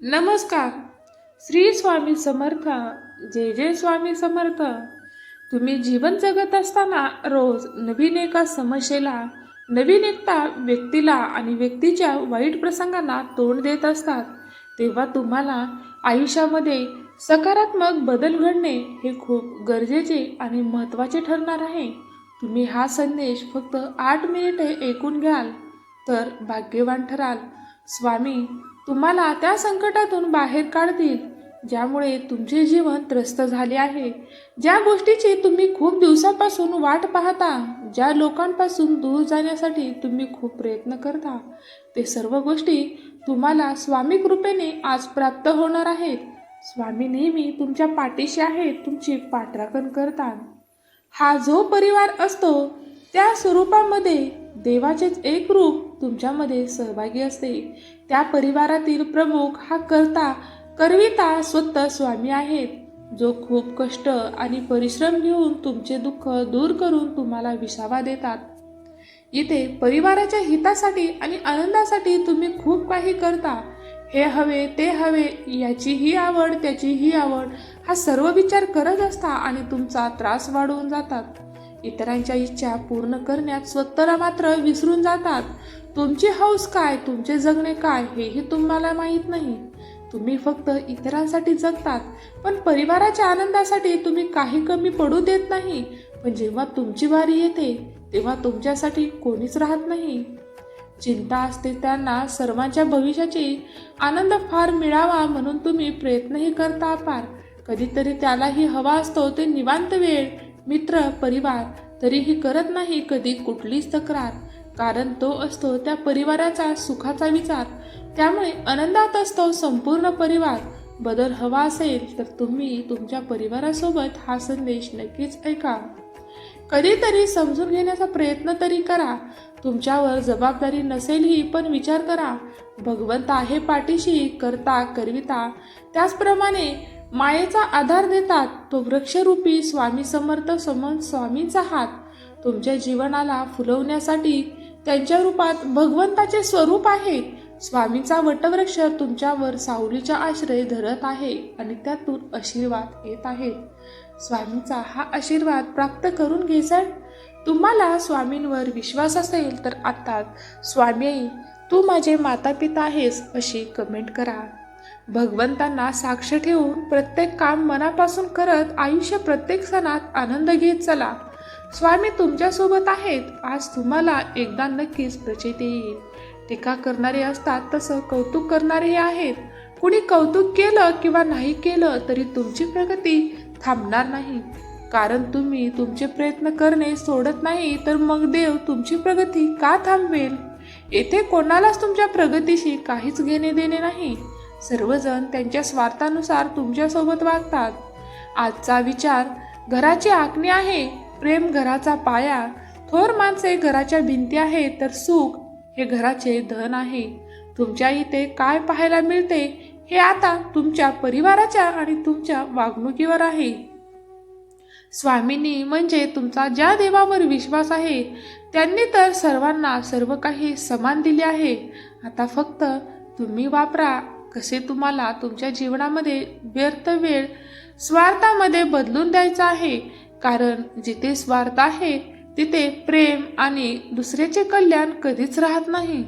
नमस्कार. श्री स्वामी समर्थ. जे जय स्वामी समर्थ. तुम्ही जीवन जगत असताना रोज नवीन एका समस्येला नवीन एकता व्यक्तीला आणि व्यक्तीच्या वाईट प्रसंगांना तोंड देत असतात. तेव्हा तुम्हाला आयुष्यामध्ये सकारात्मक बदल घडणे हे खूप गरजेचे आणि महत्त्वाचे ठरणार आहे. तुम्ही हा संदेश फक्त आठ मिनिटे ऐकून घ्याल तर भाग्यवान ठराल. स्वामी तुम्हाला त्या संकटातून बाहेर काढतील ज्यामुळे तुमचे जीवन त्रस्त झाले आहे. ज्या गोष्टीची तुम्ही खूप दिवसापासून वाट पाहता ज्या लोकांपासून दूर जाण्यासाठी तुम्ही खूप प्रयत्न करता ते सर्व गोष्टी तुम्हाला स्वामी कृपेने आज प्राप्त होणार आहेत. स्वामी नेहमी तुमच्या पाठीशी आहेत तुमची पाठराखण करतात. हा जो परिवार असतो त्या स्वरूपामध्ये देवाचेच एक रूप तुमच्यामध्ये सहभागी असते. त्या परिवारातील प्रमुख हा करता करविता स्वतः स्वामी आहेत. जो खूप कष्ट आणि परिश्रम घेऊन तुमचे दुःख दूर करून तुम्हाला विसावा देतात. इथे परिवाराच्या हितासाठी आणि आनंदासाठी तुम्ही खूप काही करता. हे हवे ते हवे याची ही आवड त्याची ही आवड हा सर्व विचार करत असता आणि तुमचा त्रास वाढवून जातात. इतरांच्या इच्छा पूर्ण करण्यात स्वतःला मात्र विसरून जातात. तुमची हौस काय? तुमचे जगणे काय? हेही तुम्हाला माहीत नाही. तुम्ही फक्त इतरांसाठी जगतात पण परिवाराच्या आनंदासाठी तुम्ही काही कमी पडू देत नाही. पण जेव्हा तुमची वारी येते तेव्हा तुमच्यासाठी कोणीच राहत नाही. चिंता असते त्यांना सर्वांच्या भविष्याची. आनंद फार मिळावा म्हणून तुम्ही प्रयत्नही करता पार कधीतरी त्यालाही हवा असतो ते निवांत वेळ. मित्र परिवार तरीही करत नाही कधी कुठलीच तक्रार. कारण तो असतो त्या परिवाराचा सुखाचा विचार. त्यामुळे आनंदात असतो संपूर्ण परिवार. बदल हवा असेल तर तुम्ही तुमच्या परिवारासोबत हा संदेश नक्कीच ऐका. कधीतरी समजून घेण्याचा प्रयत्न तरी करा. तुमच्यावर जबाबदारी नसेलही पण विचार करा. भगवंत आहे पाठीशी करता करविता त्याचप्रमाणे मायेचा आधार देतात तो वृक्षरूपी स्वामी समर्थ समन स्वामींचा हात. तुमच्या जीवनाला फुलवण्यासाठी त्यांच्या रूपात भगवंताचे स्वरूप आहे. स्वामींचा वटवृक्ष तुमच्यावर सावलीचा आश्रय धरत आहे आणि त्यातून आशीर्वाद येत आहेत स्वामींचा हा आशीर्वाद प्राप्त करून घेसाल तुम्हाला स्वामींवर विश्वास असेल तर आत्ताच स्वामी तू माझे माता पिता आहेस अशी कमेंट करा. भगवंतांना साक्ष ठेवून प्रत्येक काम मनापासून करत आयुष्य प्रत्येक सणात आनंद घेत चला. स्वामी तुमच्यासोबत आहेत. आज तुम्हाला एकदा नक्कीच प्रचिती येईल. टीका करणारे असतात तसं कौतुक करणारेही आहेत. कुणी कौतुक केलं किंवा नाही केलं तरी तुमची प्रगती थांबणार नाही. कारण तुम्ही तुमचे प्रयत्न करणे सोडत नाही तर मग देव तुमची प्रगती का थांबवेल? येथे कोणालाच तुमच्या प्रगतीशी काहीच घेणे देणे नाही. सर्वजण त्यांच्या स्वार्थानुसार तुमच्यासोबत वागतात. आजचा विचार घराची आखणी आहे प्रेम घराचा पाया. थोर माणसे घराच्या भिंती आहेत तर सुख हे घराचे धन आहे. तुमच्या इथे काय पाहायला मिळते हे आता तुमच्या परिवाराच्या आणि तुमच्या वागणुकीवर आहे. स्वामींनी म्हणजे तुमचा ज्या देवावर विश्वास आहे त्यांनी तर सर्वांना सर्व काही समान दिले आहे. आता फक्त तुम्ही वापरा. कसे तुम्हाला तुमच्या जीवनामध्ये व्यर्थ वेळ स्वार्थामध्ये बदलून द्यायचा आहे? कारण जिथे स्वार्थ आहे तिथे प्रेम आणि दुसऱ्याचे कल्याण कधीच राहत नाही.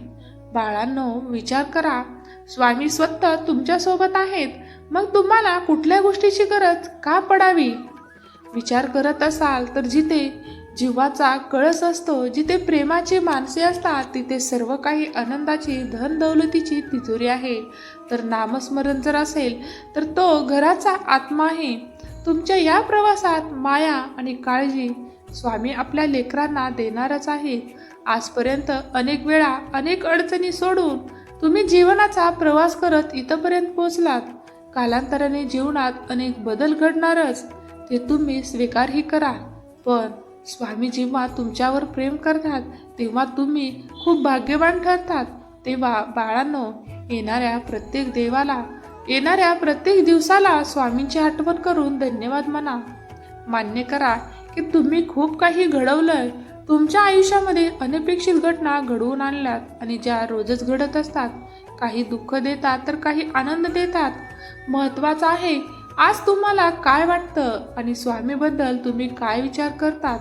बाळांनो विचार करा. स्वामी स्वतः तुमच्यासोबत आहेत. मग तुम्हाला कुठल्या गोष्टीची गरज का पडावी? विचार करत असाल तर जिथे जीवाचा कळस असतो जिथे प्रेमाची माणसे असतात तिथे सर्व काही आनंदाची धन दौलतीची तिजोरी आहे. तर नामस्मरण जर असेल तर तो घराचा आत्मा आहे. तुमच्या या प्रवासात माया आणि काळजी स्वामी आपल्या लेकरांना देणारच आहे. आजपर्यंत अनेक वेळा अनेक अडचणी सोडून तुम्ही जीवनाचा प्रवास करत इथंपर्यंत पोहोचलात. कालांतराने जीवनात अनेक बदल घडणारच ते तुम्ही स्वीकारही करा पण स्वामी जेव्हा तुमच्यावर प्रेम करतात तेव्हा तुम्ही खूप भाग्यवान ठरतात. तेव्हा बाळांनो येणाऱ्या प्रत्येक देवाला येणाऱ्या प्रत्येक दिवसाला स्वामींची आठवण करून धन्यवाद म्हणा. मान्य करा की तुम्ही खूप काही घडवलंय. तुमच्या आयुष्यामध्ये अनपेक्षित घटना घडवून आणल्यात आणि ज्या रोजच घडत असतात काही दुःख देतात तर काही आनंद देतात. महत्वाचं आहे आज तुम्हाला काय वाटतं आणि स्वामीबद्दल तुम्ही काय विचार करतात?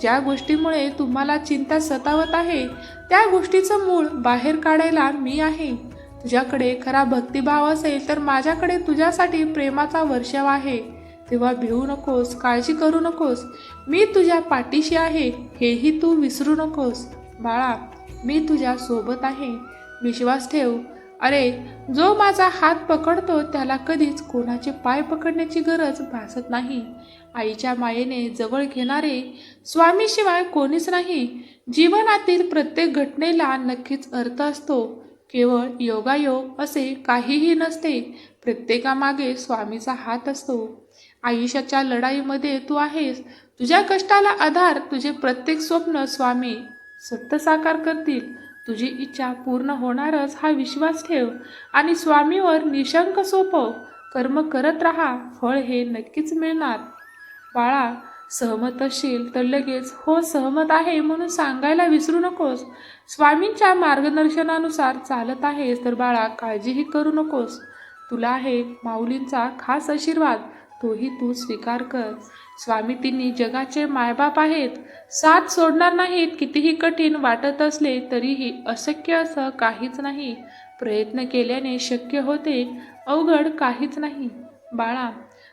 ज्या गोष्टीमुळे तुम्हाला चिंता सतावत आहे त्या गोष्टीचं मूळ बाहेर काढायला मी आहे. तुझ्याकडे खरा भक्तिभाव असेल तर माझ्याकडे तुझ्यासाठी प्रेमाचा वर्षाव आहे. तेव्हा भिवू नकोस काळजी करू नकोस. मी तुझ्या पाठीशी आहे हेही तू विसरू नकोस. बाळा मी तुझ्या सोबत आहे. विश्वास ठेव अरे जो माझा हात पकडतो त्याला कधीच कोणाचे पाय पकडण्याची गरज भासत नाही. आईच्या मायेने जवळ घेणारे स्वामीशिवाय कोणीच नाही. जीवनातील प्रत्येक घटनेला नक्कीच अर्थ असतो. केवळ योगायोग असे काहीही नसते. प्रत्येकामागे स्वामीचा हात असतो. आयुष्याच्या लढाईमध्ये तू आहेस. तुझ्या कष्टाला आधार तुझे प्रत्येक स्वप्न स्वामी सत्य साकार करतील. तुझी इच्छा पूर्ण होणारच हा विश्वास ठेव आणि स्वामीवर निशंक सोपव. कर्म करत राहा फळ हे नक्कीच मिळणार. बाळा सहमत असशील तर लगेच हो सहमत आहे म्हणून सांगायला विसरू नकोस. स्वामींच्या मार्गदर्शनानुसार चालत आहेस तर बाळा काळजीही करू नकोस. तुला आहे माऊलींचा खास आशीर्वाद. तोही तू स्वीकार कर. स्वामी तिन्ही जगाचे मायबाप आहेत. साथ सोडणार नाहीत. कितीही कठीण वाटत असले तरीही अशक्य असं काहीच नाही. प्रयत्न केल्याने शक्य होते. अवघड काहीच नाही. बाळा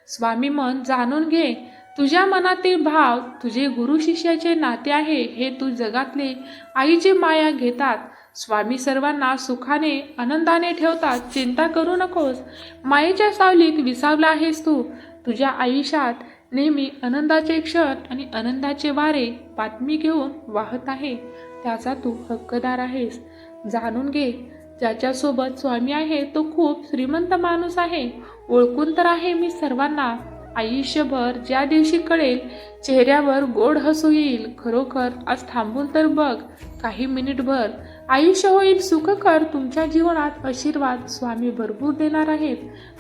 स्वामी मन जाणून घे. तुझ्या मनातील भाव तुझे गुरु शिष्याचे नाते आहे हे तू जगातले आईची माया घेतात. स्वामी सर्वांना सुखाने आनंदाने ठेवतात. चिंता करू नकोस. मायेच्या सावलीत विसावला आहेस तू. तुझ्या आयुष्यात नेहमी आनंदाचे क्षण आणि आनंदाचे वारे बातमी घेऊन वाहत आहे. त्याचा तू हक्कदार आहेस. जाणून घे ज्याच्यासोबत स्वामी आहे तो खूप श्रीमंत माणूस आहे. ओळखून तर आहे मी सर्वांना. आयुष्यभर ज्या दिवशी कळेल चेहऱ्यावर गोड हसू येईल. खरोखर आज थांबून तर बघ काही मिनिटभर आयुष्य होईल सुखकर तुमच्या जीवनात आशीर्वाद स्वामी भरपूर देणार आहेत.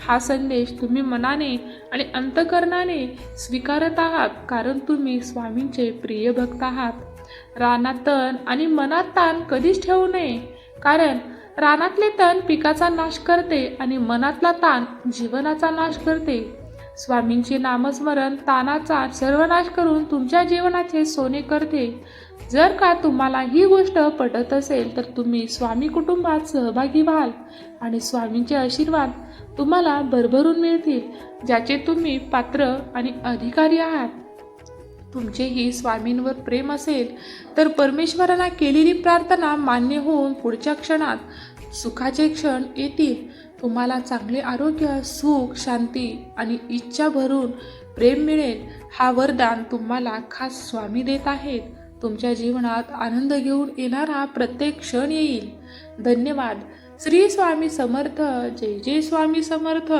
हा संदेश तुम्ही मनाने आणि अंतकरणाने स्वीकारत आहात कारण तुम्ही स्वामींचे प्रिय भक्त आहात. रानात तण आणि मनात ताण कधीच ठेवू नये कारण रानातले तण पिकाचा नाश करते आणि मनातला ताण जीवनाचा नाश करते. स्वामींचे नामस्मरण तानाचा सर्वनाश करून तुमच्या जीवनाचे सोने करते. जर का तुम्हाला ही गोष्ट पटत असेल तर तुम्ही स्वामी कुटुंबात सहभागी व्हाल आणि स्वामींचे आशीर्वाद तुम्हाला भरभरून मिळतील ज्याचे तुम्ही पात्र आणि अधिकारी आहात. तुमचेही स्वामींवर प्रेम असेल तर परमेश्वराला केलेली प्रार्थना मान्य होऊन पुढच्या क्षणात सुखाचे क्षण येतील. तुम्हाला चांगले आरोग्य सुख शांती आणि इच्छा भरून प्रेम मिळेल हा वरदान तुम्हाला खास स्वामी देत आहेत. तुमच्या जीवनात आनंद घेऊन येणारा प्रत्येक क्षण येईल. धन्यवाद. श्री स्वामी समर्थ. जय जय स्वामी समर्थ.